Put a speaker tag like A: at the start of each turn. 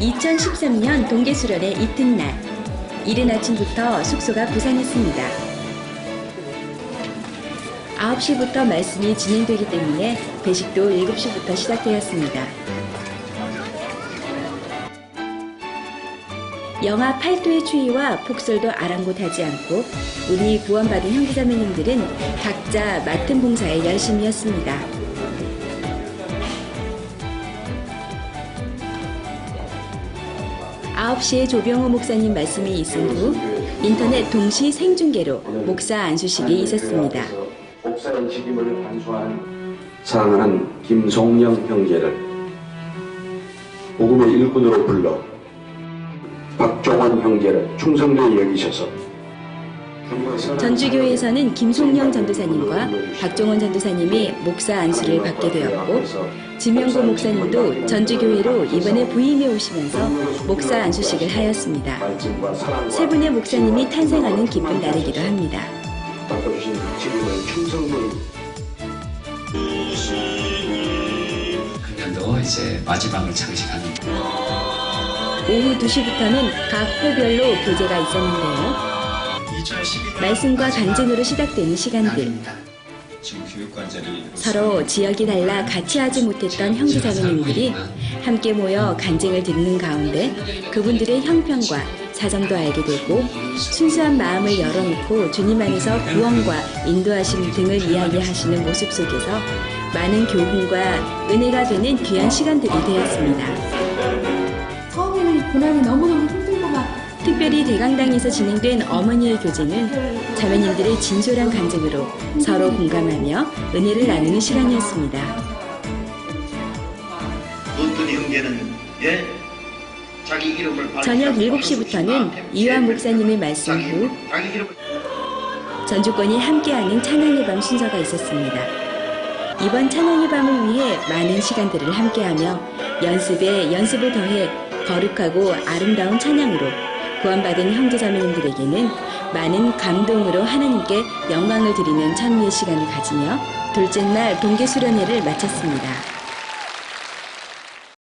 A: 2013년 동계수련의 이튿날 이른 아침부터 숙소가 부산했습니다. 9시부터 말씀이 진행되기 때문에 배식도 7시부터 시작되었습니다. 영하 8도의 추위와 폭설도 아랑곳하지 않고 우리 구원받은 형제자매님들은 각자 맡은 봉사에 열심이었습니다. 9시에 조병호 목사님 말씀이 있은 후 인터넷 동시 생중계로 목사 안수식이 있었습니다.
B: 목사의 직임을 반수한 사랑하는 김송영 형제를 복음의 일꾼으로 불러 박종원 형제를 충성되이 여기셔서
A: 전주교회에서는 김송영 전도사님과 박종원 전도사님이 목사 안수를 받게 되었고 지명고 목사님도 전주교회로 이번에 부임해 오시면서 목사 안수식을 하였습니다. 세 분의 목사님이 탄생하는 기쁜 날이기도 합니다.
C: 이제 마지막을 장식하는
A: 오후 2시부터는 각 호별로 교제가 있었는데요.
C: 2012년
A: 말씀과 간증으로 시작되는 시간들. 서로 지역이 달라 같이 하지 못했던 형제 자매님들이 함께 모여 간증을 듣는 가운데 그분들의 형편과 사정도 알게 되고 순수한 마음을 열어놓고 주님 안에서 구원과 인도하심 등을 이야기하시는 모습 속에서 많은 교훈과 은혜가 되는 귀한 시간들이 되었습니다.
D: 처음에는 고난이 너무너무
A: 특별히 대강당에서 진행된 어머니의 교제는 자매님들의 진솔한 간증으로 서로 공감하며 은혜를 나누는 시간이었습니다.
E: 어떤 형제는 예 자기 이름을
A: 저녁
E: 밝히지
A: 7시부터는
E: 않고
A: 이완 목사님의 말씀 후 전주권이 함께하는 찬양의 밤 순서가 있었습니다. 이번 찬양의 밤을 위해 많은 시간들을 함께하며 연습에 연습을 더해 거룩하고 아름다운 찬양으로 구원받은 형제자매님들에게는 많은 감동으로 하나님께 영광을 드리는 찬미의 시간을 가지며 둘째 날 동계 수련회를 마쳤습니다.